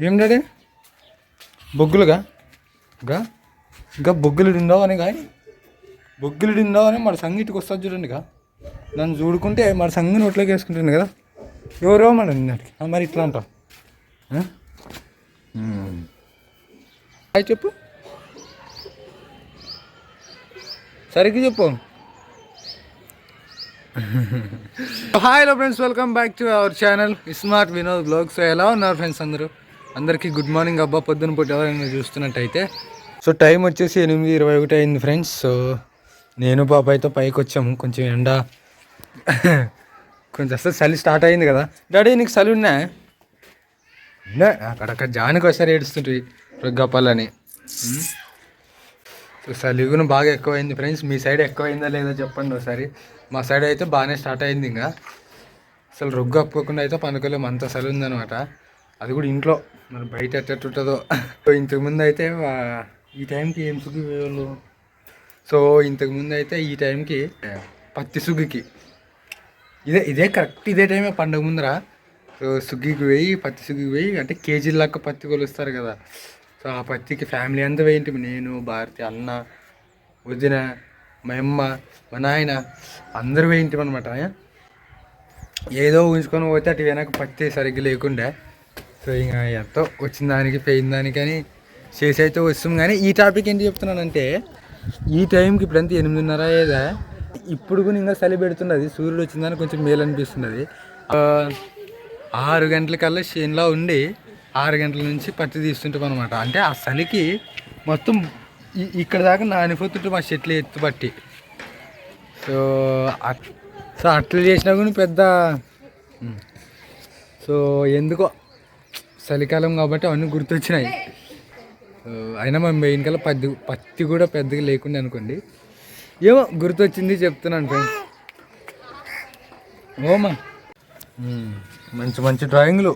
ఏం డాడీ? బొగ్గులుగా? గా? ఇంకా బొగ్గులు అని కానీ బొగ్గులు ఉండవు అని మన సంగీతికి వస్తుంది చూడండి గా. నన్ను చూడుకుంటే మన సంగి నోట్లోకి వేసుకుంటుంది కదా. ఎవరో మన నిన్నటికి మరి ఇట్లా అంటావు. హాయ్ చెప్పు. సరిగ్గా చెప్పు. Hi hello friends welcome back to our channel. Smart Vinod blog so ఎలా ఉన్నారు ఫ్రెండ్స్ అందరూ? అందరికీ గుడ్ మార్నింగ్ అబ్బా. పొద్దున పూట ఎవరైనా చూస్తున్నట్టయితే. సో టైం వచ్చేసి ఎనిమిది ఇరవై ఒకటి అయింది ఫ్రెండ్స్. సో నేను బాబాయ్తో పైకి వచ్చాము. కొంచెం ఎండ. కొంచెం అసలు చలి స్టార్ట్ అయింది కదా. డాడీ నీకు చలి ఉన్నా? ఉన్నా? అక్కడక్కడ జానికి ఒకసారి ఏడుస్తుంటుంది గప్పాలని సో చలి కూడా బాగా ఎక్కువైంది ఫ్రెండ్స్. మీ సైడ్ ఎక్కువైందా లేదా చెప్పండి ఒకసారి. మా సైడ్ అయితే బాగానే స్టార్ట్ అయింది ఇంకా. అసలు రొగ్గు అప్పుకోకుండా అయితే పనుకోలేము అంత చలి ఉందనమాట అది కూడా ఇంట్లో. మరి బయట ఎట్టెట్టుంటుందో సో ఇంతకుముందు అయితే ఈ టైంకి ఏం సుగ్గి వేయాలి సో ఇంతకుముందు అయితే ఈ టైంకి పత్తి సుగ్గికి. ఇదే ఇదే కరెక్ట్ ఇదే టైమే పండగ ముందర. సో సుగ్గికి వేయి పత్తి సుగ్గికి వేయి అంటే కేజీల లెక్క పత్తి కొలుస్తారు కదా. సో ఆ పత్తికి ఫ్యామిలీ అంతా వేయింటి నేను భారతి అన్న వదిన మా అమ్మ మా నాయన అందరూ వేయింటాం అనమాట ఏదో ఊహించుకొని పోతే అటు వెనక పత్తి సరిగ్గా లేకుండే. సో ఇంకా ఎంతో వచ్చిన దానికి పోయిన దానికని అని చేసి అయితే వస్తాం కానీ ఈ టాపిక్ ఏంటి చెప్తున్నానంటే ఈ టైంకి ఇప్పుడు ఎంత ఎనిమిదిన్నర ఏదా ఇప్పుడు కూడా ఇంకా చలి పెడుతున్నది. సూర్యుడు వచ్చిందని కొంచెం మేలు అనిపిస్తున్నది. ఆరు గంటలకల్లా చేనులో ఉండి ఆరు గంటల నుంచి పత్తి తీస్తుంటాం అనమాట అంటే ఆ చలికి మొత్తం ఇక్కడ దాకా నానిపోతుంటే మా చెట్లు ఎత్తు పట్టి. సో అట్- సో అట్లా చేసినా కూడా పెద్ద సో ఎందుకో చలికాలం కాబట్టి అవన్నీ గుర్తొచ్చినాయి. అయినా మా మెయిన్ కల్లా పత్తి పత్తి కూడా పెద్దగా లేకుండా అనుకోండి. ఏమో గుర్తొచ్చింది చెప్తున్నాను ఫ్రెండ్స్ ఓమా. మంచి మంచి డ్రాయింగ్లు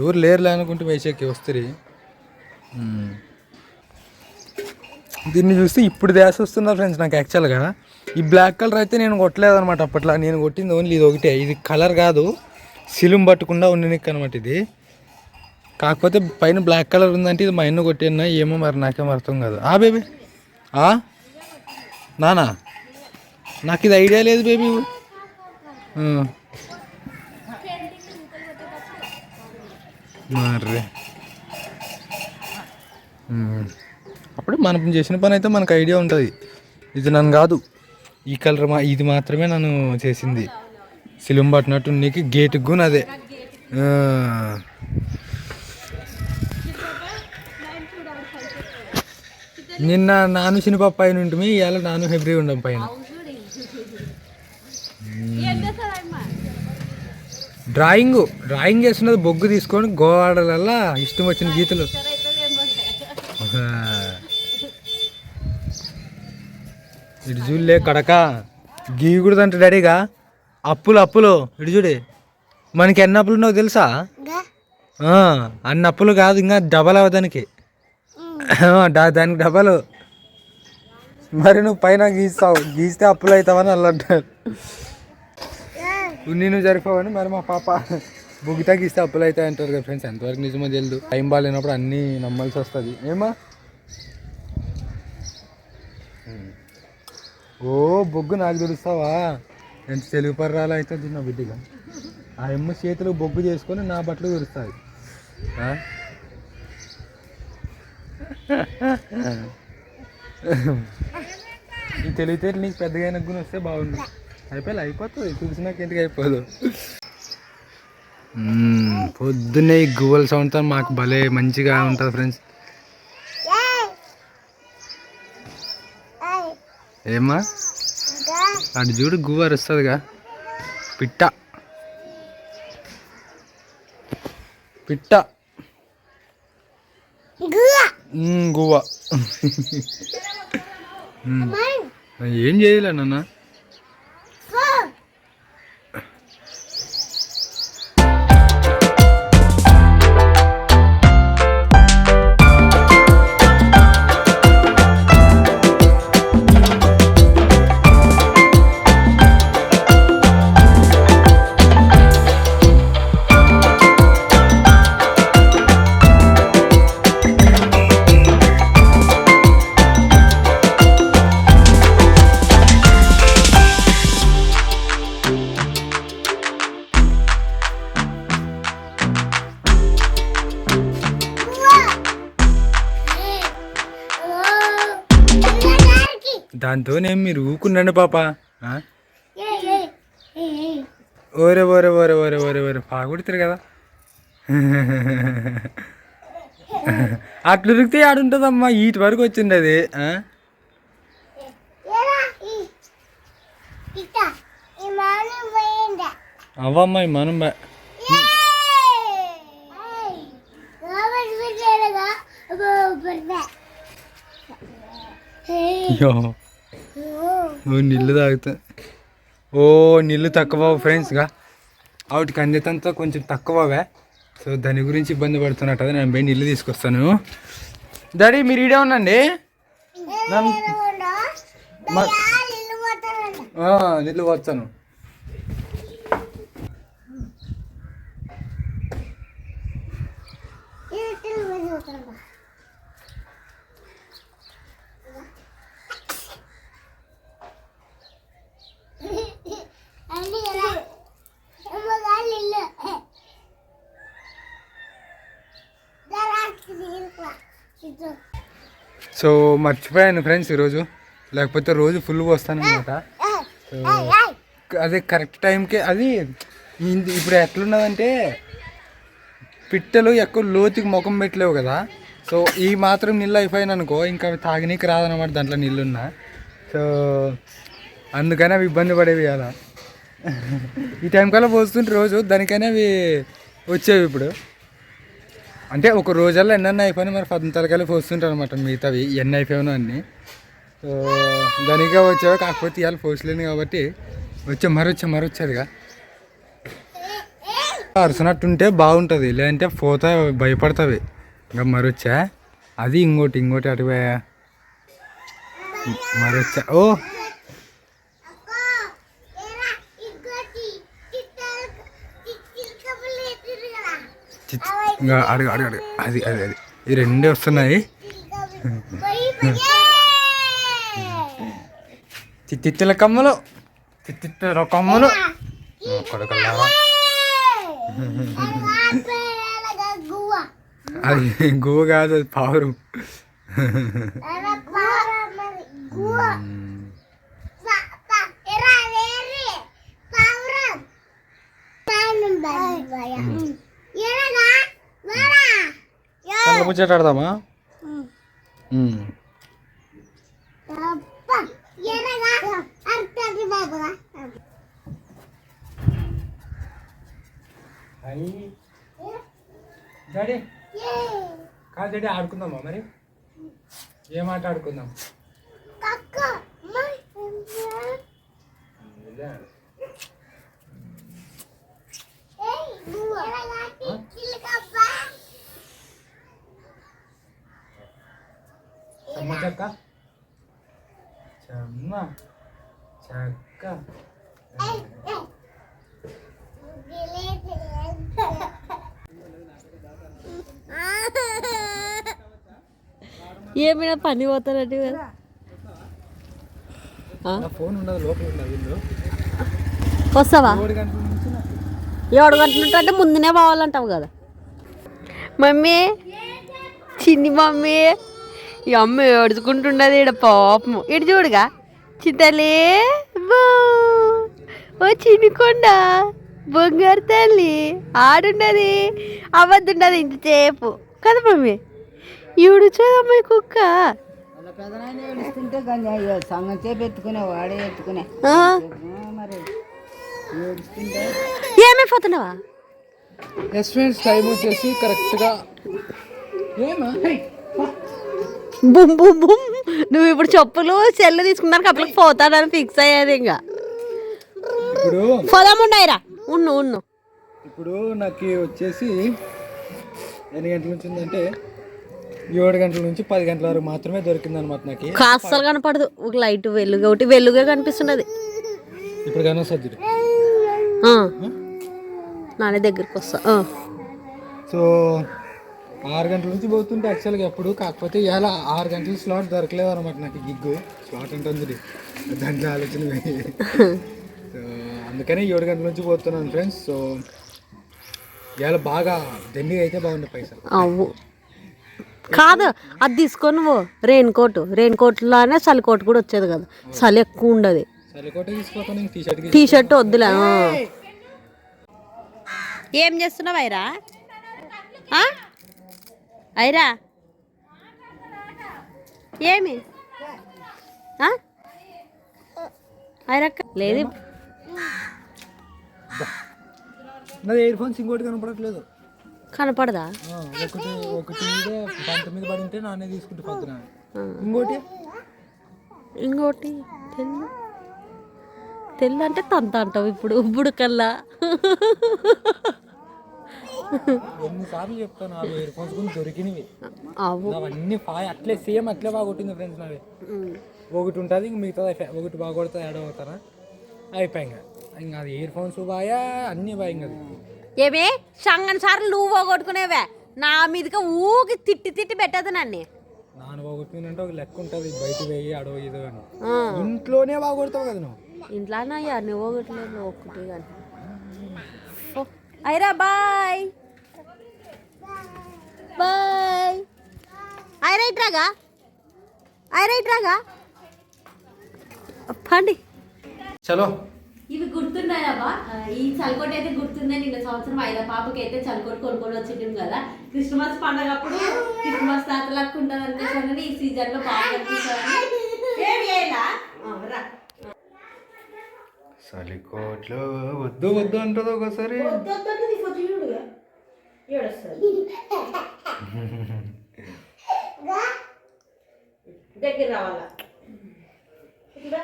ఎవరు లేరులే అనుకుంటే వేసేకి వస్తుంది దీన్ని చూస్తే ఇప్పుడు దేశ వస్తున్నారు ఫ్రెండ్స్ నాకు యాక్చువల్గా ఈ బ్లాక్ కలర్ అయితే నేను కొట్టలేదు అనమాట అప్పట్లో. నేను కొట్టింది ఓన్లీ ఇది ఒకటే. ఇది కలర్ కాదు. సిలుం పట్టకుండా ఉండనిక్ అనమాట ఇది. కాకపోతే పైన బ్లాక్ కలర్ ఉందంటే ఇది మా ఇన్ను కొట్టినా ఏమో మరి నాకేం అర్థం కాదు. ఆ బేబీ ఆ? నానా? నాకు ఇది ఐడియా లేదు బేబీ మర్రే. అప్పుడు మనం చేసిన పని అయితే మనకు ఐడియా ఉంటుంది. ఇది నన్ను కాదు. ఈ కలర్ మా ఇది మాత్రమే నన్ను చేసింది. సిలుం పట్టినట్టు నీకు గేటుకు కూడా అదే నిన్న నాను శనిపాప పైన ఉంటుంది ఇవాళ నాను ఫిబ్రి ఉండం పైన. డ్రాయింగ్ డ్రాయింగ్ చేస్తున్నది బొగ్గు తీసుకొని గోవాడలల్లా ఇష్టం వచ్చిన గీతలు. ఇటు చూడలే కడక. గీయకూడదంట డాడీగా. అప్పులు అప్పులు. ఇటు చూడే. మనకి ఎన్ని అప్పులు ఉన్నావు తెలుసా? అన్ని అప్పులు కాదు ఇంకా డబల్ అవదానికి డా- దానికి డబల్. మరి నువ్వు పైన గీస్తావు. గీస్తే అప్పులు అవుతావని వాళ్ళు అంటారు. నేను జరిపావని మరి మా పాప బుగితా గీస్తే అప్పులు అవుతాయి అంటారు కదా ఫ్రెండ్స్ ఎంతవరకు నిజమో తెలియదు టైం బాగాలేనప్పుడు అన్నీ నమ్మాల్సి వస్తుంది. ఏమా? ఓ బొగ్గు నాకు తెలుస్తావా? ఎంత తెలుగు పర్రాలు అవుతుంది నా బిడ్డగా. ఆ అమ్మ చేతులు బొగ్గు చేసుకొని నా బట్టలు తుడుస్తుంది ఈ తెలివితేటలు నీకు పెద్దగా అయిన గుణ వస్తే బాగుండు అయిపోయి అయిపోతుంది. చూసినాక ఎందుకు అయిపోదు? పొద్దున్నే ఈ గువ్వల సౌండ్తో మాకు భలే మంచిగా ఉంటుంది ఫ్రెండ్స్ ఏమా అటు చూడు గువ్వ అరుస్తుందిగా పిట్ట. పిట్ట. గువ్వ. ఏం చేయలే నాన్న. దాంతో నేను మీరు ఊకున్నాను పాప? ఓరే ఓరే ఓరే ఓరే ఓరే ఓరే బాగుడుతారు కదా. అట్లా ఉరికితే ఆడుంటుందమ్మా ఈటి వరకు వచ్చింది అది? అవ్వమ్మా ఈ మనం బా అయ్యో ఓ నీళ్ళు తాగుతా. ఓ నీళ్ళు తక్కువ ఫ్రెండ్స్గా వాటికి అందేతంతా కొంచెం తక్కువవే. సో దాని గురించి ఇబ్బంది పడుతున్నట్టు అదే నేను పోయి నీళ్ళు తీసుకొస్తాను. డాడీ మీరు ఈడే ఉండండి. నీళ్ళు వచ్చాను సో మర్చిపోయాను ఫ్రెండ్స్ ఈరోజు. లేకపోతే రోజు ఫుల్ వస్తానమాట అనమాట సో అదే కరెక్ట్ టైంకే అది ఇప్పుడు ఎట్లున్నదంటే పిట్టలు ఎక్కువ లోతుకి ముఖం పెట్టలేవు కదా. సో ఈ మాత్రం నీళ్ళు అయిపోయాను అనుకో ఇంకా తాగనీకి రాదనమాట దాంట్లో నీళ్ళున్నా. సో అందుకని అవి ఇబ్బంది పడేవి అలా ఈ టైం కల్లా పోస్తుంటే రోజు దానికనే అవి వచ్చేవి ఇప్పుడు. అంటే ఒక రోజల్లో ఎన్నెన్న అయిపోయినా మరి పద్నాలుగు పోస్తుంటారు అనమాట మిగతావి ఎన్ని అయిపోయాను అన్నీ. ధనిగా వచ్చావు వచ్చేవి కాకపోతే ఇవాళ పోసలేను కాబట్టి వచ్చే మరొచ్చే మరొచ్చేదిగా అరిసినట్టుంటే బాగుంటుంది లేదంటే పోతా భయపడతావి. ఇంకా మరొచ్చా అది ఇంకోటి ఇంకోటి అటుపోయా మరొచ్చా ఓ! ఇంకా అడుగు అడుగు అడుగు. అది అది అది. ఈ రెండే వస్తున్నాయి. చిత్తిత్తుల కమ్మలు. చిత్తిత్తుల కమ్మలు. కొడుకులారా. అది గువ్వ కాదు అది పావురం. కళ్ళ ముచ్చట ఆడదామా. డాడీ. కాదు డాడీ ఆడుకుందామా మరి? ఏం ఆట ఆడుకుందాం? చెమ్మ చెక్క. చెమ్మ. చెక్క. ఏమైనా పని పోతానట్టు కదా? ఫోన్ ఉండదు లోపల వస్తావా? ఏడు గంటల నుంచి నాకు? ఏడు గంటలు అంటే ముందునే పోవాలంటావు కదా. మమ్మీ చిన్ని మమ్మీ. ఈ అమ్మ ఏడుచుకుంటున్నది ఈడ పాపము ఇటు చూడుగా. చింతలే బో. ఓ చినికొండ బొంగారు తల్లి ఆడున్నది అవద్దున్నది ఇంతసేపు. కదా మమ్మీ? ఈడు చూడమ్మ కుక్క. సంగం చేపు ఎత్తుకునే. వాడే ఎత్తుకునే ఏమైపోతున్నావా? ఎస్ ఫ్రెండ్స్ టైం వచ్చేసి కరెక్ట్గా ఏమా? బుమ్ బుమ్ బుమ్. నువ్వు ఇప్పుడు చెప్పులు సెల్లు తీసుకున్నాను అప్పటికి పోతాడని ఫిక్స్ అయ్యేది ఇంకా. ఇప్పుడు పోదాం ఉండయిరా. ఉన్ను ఉన్ను ఇప్పుడు నాకు వచ్చేసి ఎన్ని గంటల నుంచి ఉందంటే ఏడు గంటల నుంచి పది గంటల వరకు మాత్రమే దొరికింది అనమాట నాకు. అస్సలు కనపడదు. ఒక లైట్ వెలుగు ఒకటి వెలుగే కనిపిస్తున్నది. ఇప్పుడు కానీ సజ్జుడు ఆ. నానే దగ్గరికి వస్తా. సో ఆరు గంటల నుంచి పోతుంటే యాక్చువల్గా ఎప్పుడు కాకపోతే ఇవాళ ఆరు గంటల స్లాట్ దొరకలేదు అనమాట నాకు గిగ్గు స్లాట్ ఉంటుంది దాంట్లో ఆలోచన. సో అందుకనే ఏడు గంటల నుంచి పోతున్నాను ఫ్రెండ్స్ సో ఇవాళ బాగా దండిగా అయితే బాగుండే పైసలు. అవ్వు. కాదు అది తీసుకొని పో. రెయిన్ కోట్ రెయిన్ కోట్లోనే చలి కోట్ కూడా వచ్చేది కదా. చలి ఎక్కువ ఉండదు. టీ షర్ట్ వద్దులే. ఏం చేస్తున్నావు ఐరా? ఐరా ఏమి? ఆ? ఐరక్క లేదు. నాది ఇయర్ ఫోన్స్ ఇంకోటి కనపడట్లేదు. కనపడదా? ఒకటి ఒకటి మీద పంతొమ్మిది పడి ఉంటే నానే తీసుకుంటే పొద్దున ఇంకోటి? ఇంకోటి? తెల్ల తెల్ల అంటే తంత అంటావు ఇప్పుడు ఇప్పుడు కల్లా. ఎన్నిసార్లు చెప్తాను ఆ ఇయర్ ఫోన్స్ కూడా దొరికినవి. అవు. అవన్నీ పాయ అట్లే సేమ్ అట్లే బాగొట్టింది ఫ్రెండ్స్ నావి ఒకటి ఉంటుంది ఇంక మిగతా ఒకటి బాగొడితే యాడ్ అవుతారా? అయిపోయి ఇంకా అది ఇయర్ ఫోన్స్ బాయా అన్నీ బాగా ఇంకా. ఏమే సంగన్ సార్లు నువ్వు పోగొట్టుకునేవే? నా మీదకి ఊకి తిట్టి తిట్టి పెట్టదు నన్ను. నాన్న బాగొట్టిందంటే ఒక లెక్క ఉంటుంది బయట వేయి అడవ ఇది అని. ఇంట్లోనే బాగొడతావు కదా నువ్వు. ఇంట్లోనే అయ్యా నువ్వు పోగొట్టలేదు ఒక్కటి కానీ. అయిరా బాయ్ బాయ్ అయిరా ఇట్రాగా అయిరా ఇట్రాగా పండి చలో. ఇవి గుర్తున్నాయమ్మా ఈ చలికోట అయితే గుర్తుందే నిన్న సంవత్సరం ఐదా పాపకి అయితే చలికోట కొనుక్కొని వచ్చింటాం కదా. క్రిస్మస్ పండగ అప్పుడు క్రిస్మస్ తాతలకు ఉంటుంది అనుకోని ఈ సీజన్లో బాగా కనిపిస్తుంది ఏమి ఏలా? ఆ, రా. చలికోట్లో వద్దు వద్దు అంటది ఒకసారి. దగ్గర రావాలా? ఇట్లా.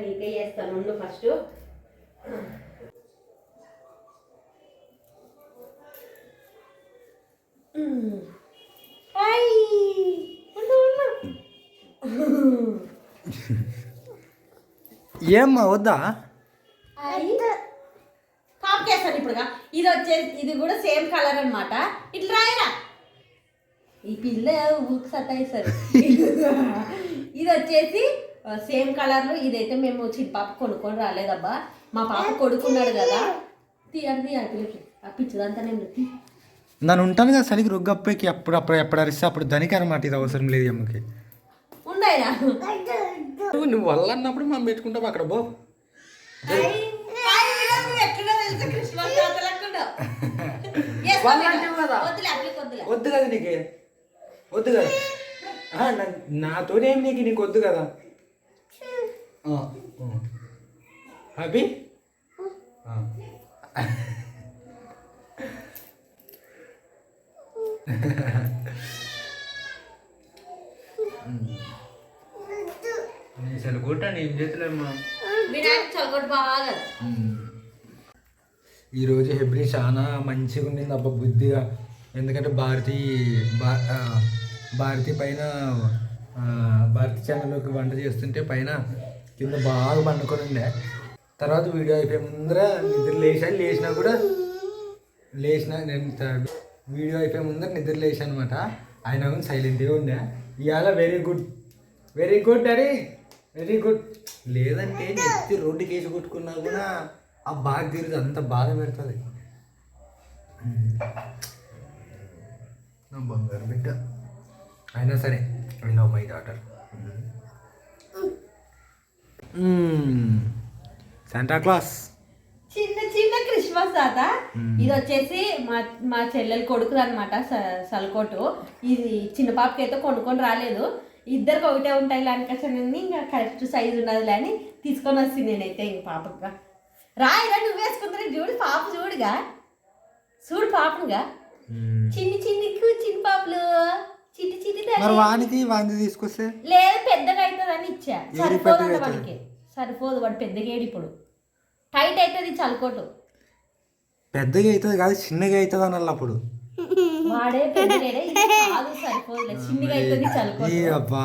నీకే చేస్తాను. ఉండు ఫస్ట్. ఏమ్మా వద్దా? టాప్ చేస్తాను ఇప్పుడుగా. ఇది వచ్చేసి ఇది కూడా సేమ్ కలర్ అన్నమాట. ఇట్లా రాయరా. ఈ పిల్ల ఊకి సతాయిస్తారు ఇది వచ్చేసి సేమ్ కలర్లో ఇదైతే మేము చిన్న పాప కొనుక్కొని రాలేదబ్బా. మా పాప కొడుకున్నాడు కదా. తీయండి ఆ పిల్లకి. ఆ పిచ్చిదంతా నేను తీ. నన్ను ఉంటాను కదా చలికి రొగ్గప్పకి అప్పుడు అప్పుడు ఎప్పుడు అరిస్తే అప్పుడు దానికి అనమాట ఇది అవసరం లేదు అమ్మకి. నువ్వు నువ్వు వల్ల అన్నప్పుడు మనం పెట్టుకుంటాం అక్కడ బో వద్దు కదా నీకు? వద్దు కదా? నాతోనేం నీకు? నీకు వద్దు కదా? ఆ, ఆ. హ్యాపీ నీ సెలవుకుంటాను ఏం చేతలేమ్మా వినాయక చల్లగొట్టు బాగా. ఈరోజు హెబ్రి చాలా మంచిగా ఉండింది అబ్బా బుద్ధిగా. ఎందుకంటే భారతి భారతి పైన భారతి ఛానల్లోకి వంట చేస్తుంటే పైన కింద బాగా పండుకొని ఉండే. తర్వాత వీడియో అయిపోయి ముందర నిద్ర లేచా లేచినా కూడా లేచిన నేను వీడియో అయిపోయి ముందర నిద్ర లేచాను అనమాట ఆయన కూడా సైలెంట్గా ఉండే. ఇవాళ very good very good daddy very good లేదంటే నెత్తి రోడ్డుకి వేసి కొట్టుకున్నా కూడా ఆ బాగా తీరుది అంత బాధ పెడుతుంది. నా బంగారు బిడ్డ. అయినా సరే I love my daughter Santa Claus తాత ఇది వచ్చేసి మా మా చెల్లెలు కొడుకు అనమాట సల్కోటు. ఇది చిన్న పాపకి అయితే కొనుక్కొని రాలేదు. ఇద్దరికి ఒకటే ఉంటాయి లానికసండి ఇంకా కరెక్ట్ సైజు ఉన్నది అని తీసుకొని వస్తుంది నేనైతే ఇంక పాపగా రాయిరా నువ్వు వేసుకుంటే చూడు పాప చూడుగా. చూడు పాపనుగా. చిన్ని చిన్ని చిన్ని పాపలు. చిట్టి చిట్టి మరి. వానికి వాంది తీసుకొస్తే? లేదు పెద్దగా అవుతుందని ఇచ్చా. సరిపోదు? వాడికి సరిపోదు వాడు పెద్దగా ఏడు ఇప్పుడు. టైట్ అవుతుంది చల్కోటు పెద్దగా అవుతుంది కాదు చిన్నగా అవుతుంది అనాలి అప్పుడు. వాడే ఇది కాదు సరిపోదులే. చిన్నగా అవుతుంది ఈ చల్కోటు అబ్బా.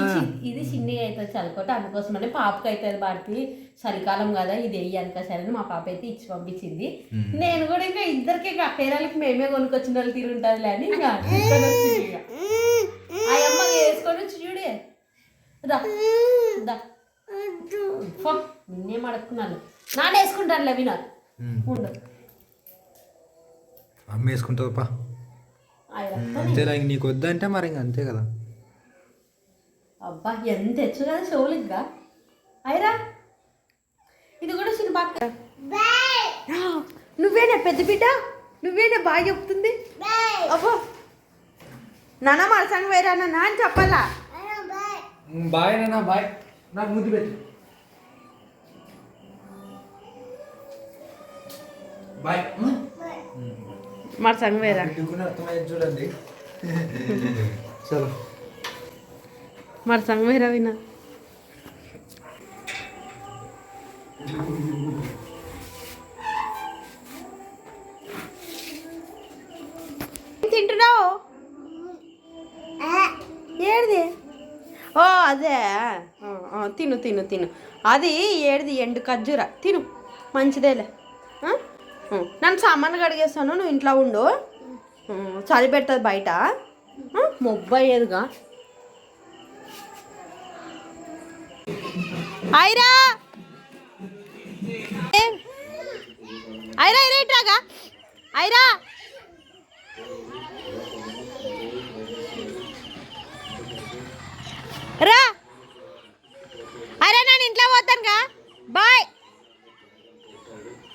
ఈ చి- ఇది చిన్నగా అవుతుంది చల్కోట అందుకోసమని పాపకి అవుతుంది వాడికి చలికాలం కదా ఇది వెయ్యి అనుకోసారని మా పాప అయితే ఇచ్చి పంపించింది. నేను కూడా ఇంకా ఇద్దరికి ఇంకా పేరాలకి మేమే కొనుక్కొచ్చిన వాళ్ళు తీరుంటుంది అని ఇంకా తీసుకొని వచ్చింది ఇక. ఆ అమ్మ వేసుకొని వచ్చి చూడే. దా నిన్నేం అడుక్కున్నాను నాన్న వేసుకుంటానులే వినోద్ ఉండు. అమ్మ వేసుకుంటుంది పా అంతేలా ఇంక నీకు వద్దంటే మరి ఇంక అంతే కదా. అబ్బా ఎంత తెచ్చు కదా షోలిగ్గా అయిరా ఇది కూడా చిన్న బాక్క నువ్వేనా పెద్ద బిడ్డ? నువ్వేనా బాగా చెప్తుంది? అబ్బో. నాన్న మరసంగా వేరా నాన్న అని చెప్పాలా? బాయ్ నాన్న బాయ్. నాకు ముద్దు పెట్టు. బాయ్. మరసంగా వేరా? పెట్టుకుని అర్థమైంది చూడండి. చలో. మరసంగా వేరా వినా? తింటున్నావు? ఏడిది? ఓ అదే. తిను తిను తిను. అది ఏడిది ఎండు ఖర్జూర. తిను మంచిదేలే. నన్ను సామాన్లు కడిగేస్తాను నువ్వు ఇంట్లో ఉండు. చలి పెడుతుంది బయట. ఆ, మొబ్బు అయ్యేదిగా. ఐరా? ఐరా ఐరా ఇట్రాగా ఐరా! రా! అరే నేను ఇంట్లో పోతానుగా. బాయ్!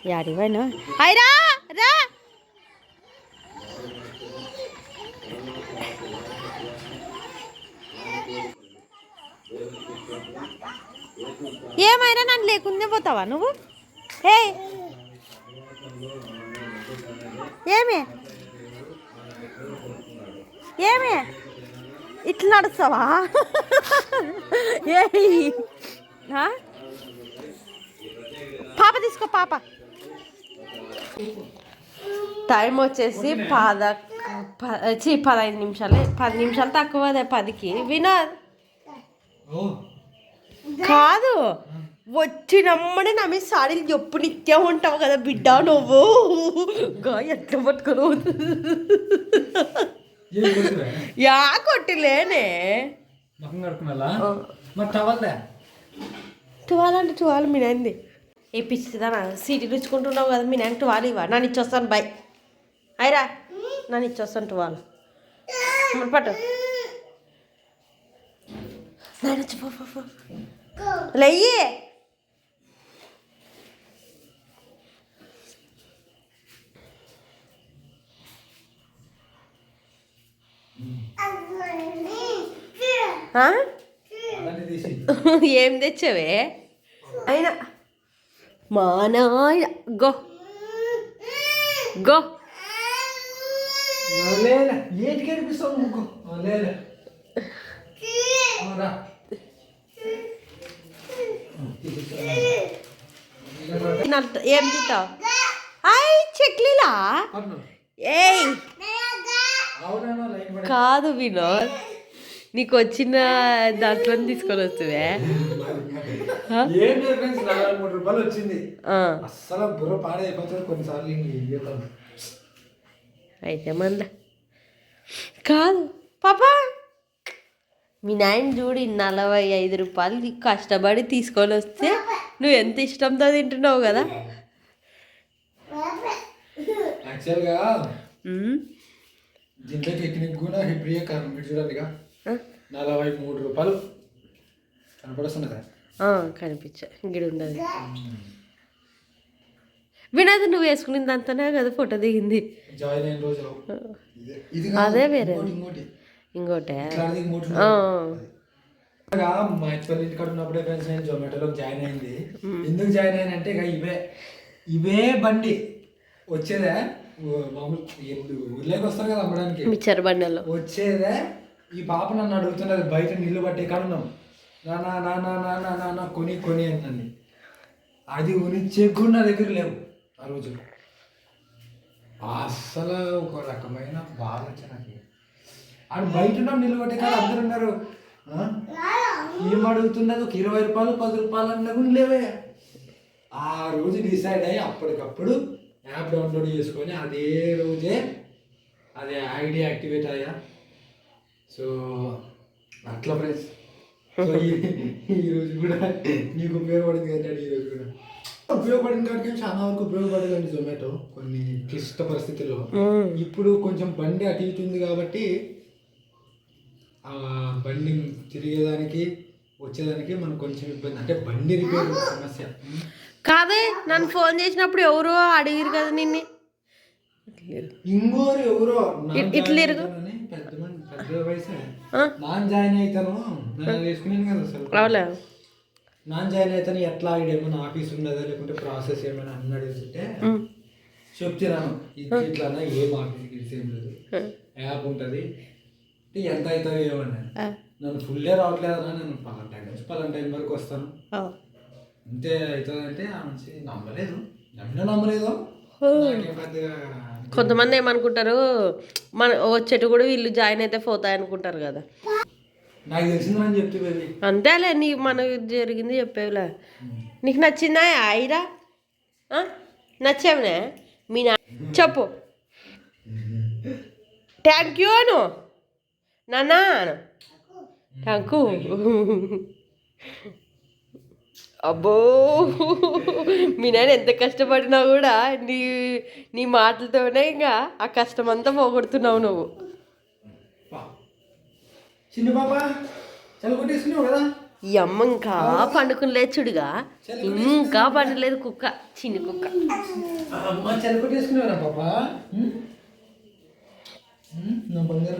యాడివైనా ఐరా రా ఏమైనా నన్ను లేకుందే పోతావా నువ్వు? ఏ. ఏమి? ఏమి? ఇట్లా నడుస్తావా? ఏ పాప తీసుకో పాప. టైం వచ్చేసి పద ఛీ, పదహైదు నిమిషాలు. పది నిమిషాలు తక్కువ అదే పదికి. వినోద్. కాదు. వచ్చినమ్మడే నా మీద సాడీలు ఎప్పుడు నిత్యం ఉంటావు కదా బిడ్డ నువ్వు. గా ఎట్లా పట్టుకొని? యా కొట్టిలేనే. టవల్దా టువాల్ అంటే టువాల్ మీ నాయనది ఏ పిచ్చిదానా సీటీ రుచుకుంటున్నావు కదా మీ నాయన టువాల్ ఇవ్వ. నన్ను ఇచ్చొస్తాను బాయ్. అయిరా. నన్ను ఇచ్చొస్తాను మరి పట్టు. నాయన. లెయ్యి. ఏం తెచ్చావే? అయినా. మా నాయన గో. గో ఏం తింటావు చెక్లీలా? ఏయ్. కాదు వినోద్. నీకు వచ్చిన దాంట్లో తీసుకొని వస్తువే. మూడు రూపాయలు వచ్చింది. బుర్ర పాడైపోతుంది కొన్నిసార్లు అయితే మళ్ళా. కాదు పాపా. మీ నాయన చూడు నలభై ఐదు రూపాయలు నీకు కష్టపడి తీసుకొని వస్తే నువ్వు ఎంత ఇష్టంతో తింటున్నావు కదా? యాక్చువల్గా దీంట్లోకి ఎక్కిన కూడా ప్రియ కారణం మీరు చూడాలిగా నలభై మూడు రూపాయలు. కనపడుస్తున్నదా ఆ, కనిపించా. ఇంగిడి ఉండదు వినోద్ నువ్వు వేసుకున్న దాంతోనే కదా ఫోటో దిగింది. జాయిన్ అయిన రోజు ఇదే- ఇది అదే వేరే. ఇంకోటి మా ఇంటికాడ ఉన్నప్పుడే ఫ్రెండ్స్ నేను జొమాటోలో జాయిన్ అయింది. ఎందుకు జాయిన్ అయ్యాను అంటే ఇక ఇవే ఇవే బండి. వచ్చేదే మామూలు ఊర్లోకి వస్తారు కదా అమ్మడానికి. వచ్చేదే ఈ పాప నన్ను అడుగుతున్నది బయట నీళ్ళు పట్టే నా నానా నానా నానా నానా కొని కొని అంటుంది. అది ఉనిచ్చే కూడా నా దగ్గర లేవు ఆ రోజు. అస్సలు ఒక రకమైన బాధ వచ్చింది నాకు. ఆడు బయట ఉన్నాం నిలబట్టే పట్టే కాదు అందరు ఉన్నారు. ఏం అడుగుతున్నది? ఒక ఇరవై రూపాయలు పది రూపాయలు అన్న కూడా లేవే. ఆ రోజు డిసైడ్ అయ్యి అప్పటికప్పుడు యాప్ డౌన్లోడ్ చేసుకొని అదే రోజే అదే ఐడి యాక్టివేట్ అయ్యా. సో అట్లా ఫ్రెండ్స్ సో ఈ- ఈ రోజు కూడా నీకు ఉపయోగపడింది అంటాడు ఈ రోజు కూడా. ఉపయోగపడిన కాడికి చాలా వరకు ఉపయోగపడేదండి జొమాటో కొన్ని క్లిష్ట పరిస్థితుల్లో. ఇప్పుడు కొంచెం బండి అటు ఇటు ఉంది కాబట్టి ఆ బండి తిరిగేదానికి వచ్చేదానికి మనకు కొంచెం ఇబ్బంది. అంటే బండి రిపేర్ సమస్య. కాదే నన్ను ఫోన్ చేసినప్పుడు ఎవరో అడిగిరు కదా నిన్ను. ఇంగోరు ఎవరో ఇట్లా పెద్ద మంది? నాన్ జాయిన్ అవుతాను అవులే నాన్ జాయిన్ అవుతాను ఎట్లా ఏమైనా ఆఫీస్ ఉండదా లేకుంటే ప్రాసెస్ ఏమైనా అని అడుగుతుంటే చెప్తున్నాను. ఇట్లా అన్నా ఏం ఆఫీస్ గిఫీస్ ఏం లేదు. యాప్ ఉంటుంది. ఎంత అవుతుంది ఏమన్నా నన్ను ఫుల్లే రావట్లేదన్నా నేను పలానా టైం నుంచి పలానా టైం వరకు వస్తాను. అంతే అవుతుంది అంటే ఆ మనిషి నమ్మలేదు. నమ్మినా నమ్మలేదు. నాకేం పెద్దగా కొంతమంది ఏమనుకుంటారు మన వచ్చేటు కూడా వీళ్ళు జాయిన్ అయితే పోతాయి అనుకుంటారు కదా. అంతేలే నీ మనకు జరిగింది చెప్పేవిలే. నీకు నచ్చిందా ఐరా? నచ్చావునే? మీ నా చెప్పు. థ్యాంక్ యూ అను. నాన్నా థ్యాంక్ అబ్బో! మీ నాయన ఎంత కష్టపడినా కూడా నీ నీ మాటలతోనే ఇంకా ఆ కష్టం అంతా పోగొడుతున్నావు నువ్వు. ఈ అమ్మ ఇంకా పండుకుని లేచుడుగా. ఇంకా పండులేదు కుక్క చిన్ని కుక్క.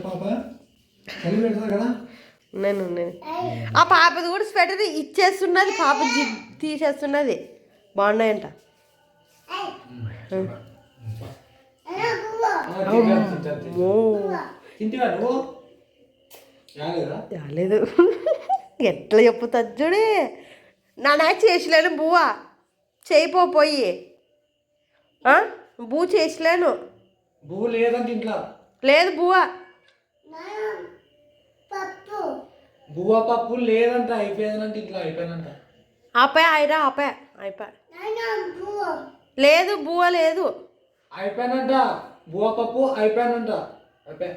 పాప? కదా? నేను నేను. ఆ పాపది కూడా స్వెటర్ ఇచ్చేస్తున్నది పాప జి- తీసేస్తున్నది. బాగున్నాయంట. రాలేదా? ఎట్లా చెప్పుతుంది చూడే. నాన్న చేసలేను బువ్వా. చేయిపో పోయి? బూ చేసలేను. లేదు బువ్వా. బువ్వ పప్పు లేదంట అయిపోయిందంటే ఇంట్లో అయిపోయిందంట. ఆపే అయిరా ఆపే. అయిపోయా లేదు బువ్వ లేదు. అయిపోయానంట బువ్వ పప్పు అయిపోయానంట అయిపోయా